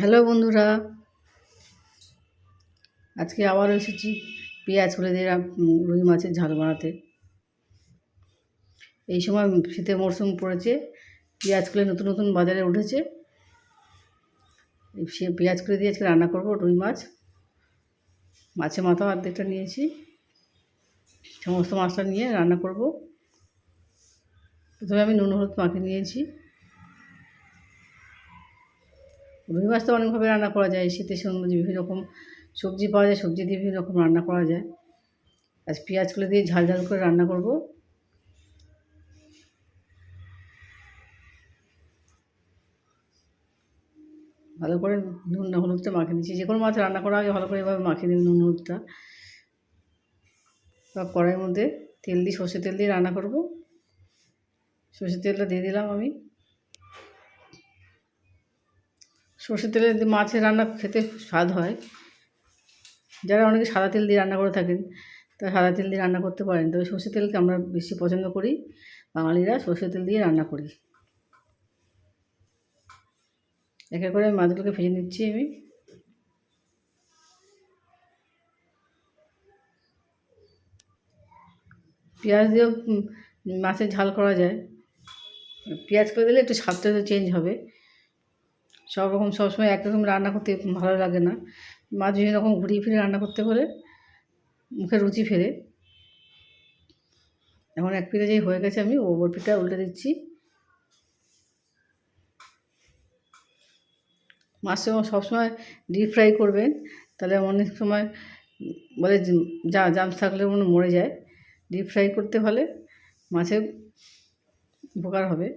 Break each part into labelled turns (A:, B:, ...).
A: Hello বন্ধুরা। আজকে আবার এসেছি পেঁয়াজ খুলে দিয়ে রুই মাছের ঝাল বানাতে। এই সময় শীতের মরশুম পড়েছে, পেঁয়াজ করে নতুন নতুন বাজারে উঠেছে। সে পেঁয়াজ করে দিয়ে আজকে রান্না করব রুই মাছ। মাছে মাথা অর্ধেকটা নিয়েছি। সমস্ত মাছটা নিয়ে রান্না করব। প্রথমে আমি নুন হলুদ মাখিয়ে নিয়েছি। রুই মাছ তো অনেকভাবে রান্না করা যায়। শীতের সময় বিভিন্ন রকম সবজি পাওয়া যায়, সবজি দিয়ে বিভিন্ন রকম রান্না করা যায়। আজ পেঁয়াজ করে দিয়ে ঝাল ঝাল করে রান্না করব। ভালো করে নুন হলুদটা মাখিয়ে দিচ্ছি যে কোনো মাছ রান্না করা আগে ভালো করে এভাবে মাখিয়ে দিন নুন, হলুদটা। বা কড়াইয়ের মধ্যে তেল দিয়ে সর্ষে তেল দিয়ে রান্না করব। সর্ষের তেলটা দিয়ে দিলাম আমি। সর্ষের তেলে মাছের রান্না খেতে স্বাদ হয়, যারা অনেকে সাদা তেল দিয়ে রান্না করে থাকেন, তারা সাদা তেল দিয়ে রান্না করতে পারেন। তবে সর্ষের তেলকে আমরা বেশি পছন্দ করি। বাঙালিরা সর্ষের তেল দিয়ে রান্না করি। এক করে মাছগুলোকে ভেজে নিচ্ছি আমি। পেঁয়াজ দিয়েও মাছের ঝাল করা যায়। পেঁয়াজ করে দিলে একটু স্বাদটা একটু চেঞ্জ হবে। সব রকম সবসময় একরকম রান্না করতে ভালো লাগে না। বিভিন্ন রকম ঘুরিয়ে ফিরে রান্না করতে হলে মুখে রুচি ফেরে। এখন এক পিঠে যেই হয়ে গেছে আমি, ওপর পিঠটা উল্টে দিচ্ছি। মাছটা সবসময় ডিপ ফ্রাই করবেন, তাহলে অনেক সময় বলে যা জামস থাকলে মনে মরে যায়। ডিপ ফ্রাই করতে হলে মাছের উপকার হবে।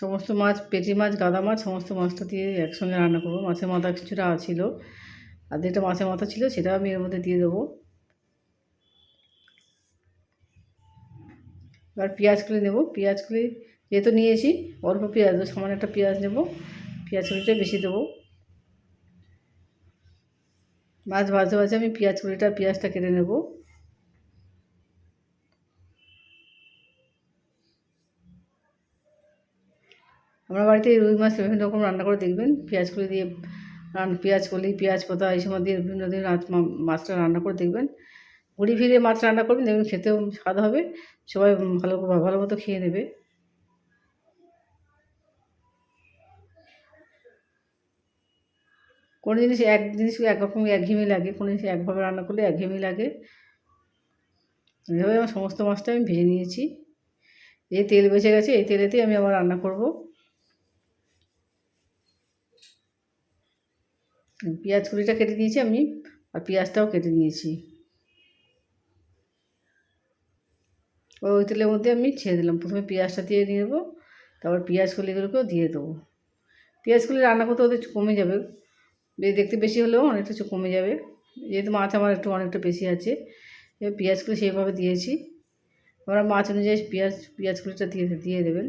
A: সমস্ত মাছ, পেটি মাছ, গাদা মাছ, সমস্ত মাছটা দিয়ে একসঙ্গে রান্না করব। মাছের মাথা কিছুটা ছিল। আর যেটা মাছের মাথা ছিল সেটা আমি এর মধ্যে দিয়ে দেবো। এবার পেঁয়াজগুলি নেব। পেঁয়াজগুলি যেহেতু নিয়েছি, অল্প পেঁয়াজ দেবো সামান্য একটা পেঁয়াজ নেব। পেঁয়াজগুলিটা বেশি দেবো। মাছ ভাজতে ভাজতে আমি পেঁয়াজ কুড়িটা পেঁয়াজটা কেটে নেব। আমার বাড়িতে রুই মাছ বিভিন্ন রকম রান্না করে দেখবেন। পেঁয়াজ কলি দিয়ে পেঁয়াজ কলি, পেঁয়াজ পাতা এই সময় দিয়ে বিভিন্ন দিন মাছটা রান্না করে দেখবেন। ঘুরি ফিরে মাছ রান্না করবেন, দেখবেন খেতেও স্বাদ হবে। সবাই ভালো ভালো মতো খেয়ে নেবে। কোনো জিনিস এক জিনিস একরকম একঘেয়েমি লাগে, কোনো জিনিস একভাবে রান্না করলে একঘেয়েমি লাগে। এইভাবে আমার সমস্ত মাছটা আমি ভেজে নিয়েছি। এই তেল বেঁচে গেছে, এই তেলেতেই আমি আবার রান্না করব। পেঁয়াজ কুড়িটা কেটে দিয়েছি আমি, আর পেঁয়াজটাও কেটে নিয়েছি ওই তেলের মধ্যে আমি ছেড়ে দিলাম। প্রথমে পেঁয়াজটা দিয়ে নিয়ে নেব তারপর পেঁয়াজ কলিগুলোকেও দিয়ে দেবো। পেঁয়াজ কলি রান্না করতে ওদের কমে যাবে। দেখতে বেশি হলেও অনেকটা কমে যাবে। যেহেতু মাছ আমার একটু অনেকটা বেশি আছে, এবার পেঁয়াজগুলো সেইভাবে দিয়েছি। আমরা মাছ অনুযায়ী পেঁয়াজ পেঁয়াজগুলিটা দিয়ে দিয়ে দেবেন।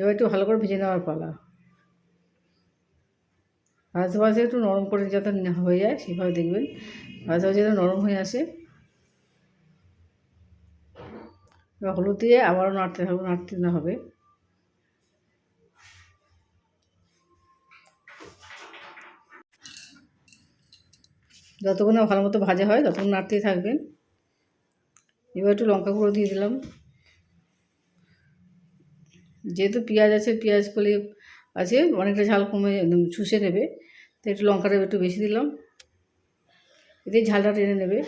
A: এবার একটু ভালো করে ভেজে নেওয়ার পালা। ভাজতে একটু নরম করে যাতে হয়ে যায়, সেভাবে দেখবেন। ভাজতে যাতে নরম হয়ে আসে। এবার হলুদ দিয়ে আবারও নাড়তে হবে, নাড়তে না হবে। যতক্ষণ না ভালো মতো ভাজা হয়, ততক্ষণ নাড়তেই থাকবেন। এবার একটু লঙ্কা গুঁড়ো দিয়ে দিলাম। যেহেতু পেঁয়াজ আছে, পেঁয়াজ কলি আছে, অনেকটা ঝাল কমে শুষে নেবে। তো একটু লঙ্কাটা একটু বেশি দিলাম। এতে ঝালটা টেনে নেবে।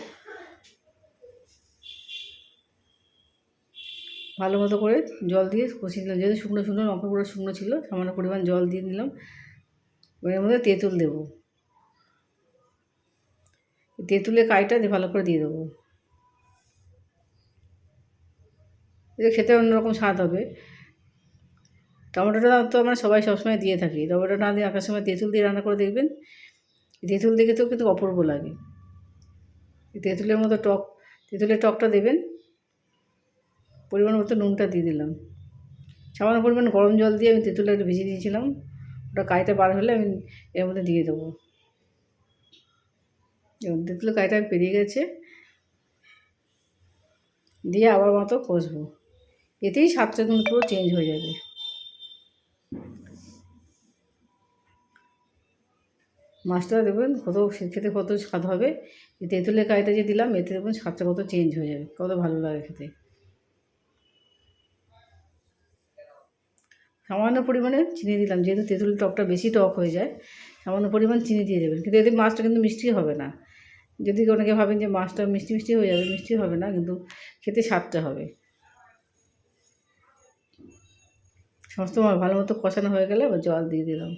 A: ভালো মতো করে জল দিয়ে কষিয়ে দিলাম। যেহেতু শুকনো শুকনো, লঙ্কা গুঁড়ো শুকনো ছিল, সামান্য পরিমাণ জল দিয়ে দিলাম। এর মধ্যে তেঁতুল দেবো। তেঁতুলের কাইটা দিয়ে ভালো করে দিয়ে দেবো। খেতে অন্যরকম স্বাদ হবে। টমেটোটা তো আমরা সবাই সবসময় দিয়ে থাকি। টমেটো না দিয়ে আঁকার সময় তেঁতুল দিয়ে রান্না করে দেখবেন, তেঁতুল দেখে তো কিন্তু অপূর্ব লাগে। তেঁতুলের মতো টক, তেঁতুলের টকটা দেবেন, পরিমাণ মতো নুনটা দিয়ে দিলাম। সামান্য পরিমাণ গরম জল দিয়ে আমি তেঁতুলটা একটু ভিজিয়ে দিয়েছিলাম। ওটা কাইটা বার হলে আমি এর মধ্যে দিয়ে দেবো। এবং তেঁতুল কাইটা পেরিয়ে গেছে। দিয়ে আবার মতো কষবো। এতেই স্বাদটা কিন্তু পুরো চেঞ্জ হয়ে যাবে। মাছটা দেখবেন কত খেতে কত স্বাদ হবে। তেঁতুলের কাইটা যে দিলাম, এতে দেখবেন স্বাদটা কত চেঞ্জ হয়ে যাবে, কত ভালো লাগে খেতে। সামান্য পরিমাণে চিনি দিলাম, যেহেতু তেঁতুলের টকটা বেশি টক হয়ে যায়, সামান্য পরিমাণ চিনি দিয়ে দেবেন। কিন্তু এতে মাছটা কিন্তু মিষ্টি হবে না। যদি অনেকে ভাবেন যে মাছটা মিষ্টি মিষ্টি হয়ে যাবে, মিষ্টি হবে না, কিন্তু খেতে স্বাদটা হবে। সমস্ত ভালো মতো কষানো হয়ে গেলে আবার জল দিয়ে দিলাম।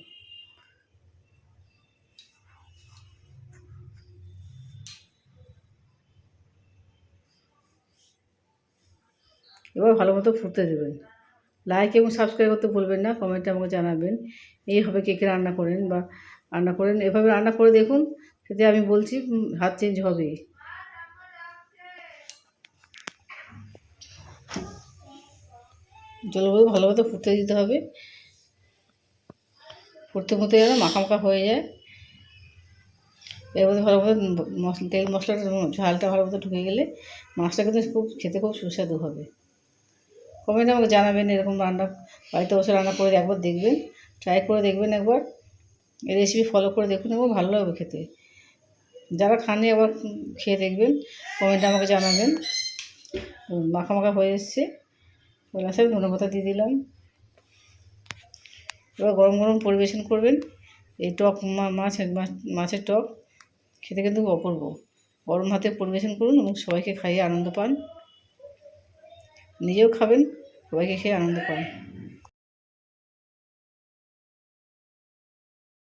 A: এবার ভালো মতো ফুটতে দেবেন। লাইক এবং সাবস্ক্রাইব করতে ভুলবেন না কমেন্টে আমাকে জানাবেন। এইভাবে কে কে রান্না করেন বা রান্না করেন। এভাবে রান্না করে দেখুন সেতে আমি বলছি হাত চেঞ্জ হবেই। জলবায়ু ভালো মতো ফুটতে দিতে হবে। ফুটতে ফুটতে যেন মাখা হয়ে যায়। এর মধ্যে ভালো মতো তেল মশলাটা ঝালটা ভালো মতো ঢুকে গেলে মাছটা কিন্তু খুব, খেতে খুব সুস্বাদু হবে। কমেন্টে আমাকে জানাবেন এরকম রান্না, বাড়িতে বসে রান্না করে একবার দেখবেন ট্রাই করে দেখবেন একবার। এই রেসিপি ফলো করে দেখুন এবং ভালো লাগবে খেতে। যারা খাননি আবার খেয়ে দেখবেন, কমেন্টে আমাকে জানাবেন। মাখা মাখা হয়ে এসছে। লাস্টে ধনে পাতা দিয়ে দিলাম। এবার গরম গরম পরিবেশন করবেন। এই টক মাছ- মাছের টক। খেতে কিন্তু অপূর্ব। গরম হাতে পরিবেশন করুন এবং সবাইকে খাইয়ে আনন্দ পান। নিজেও খাবেন সবাইকে খেয়ে আনন্দ পান।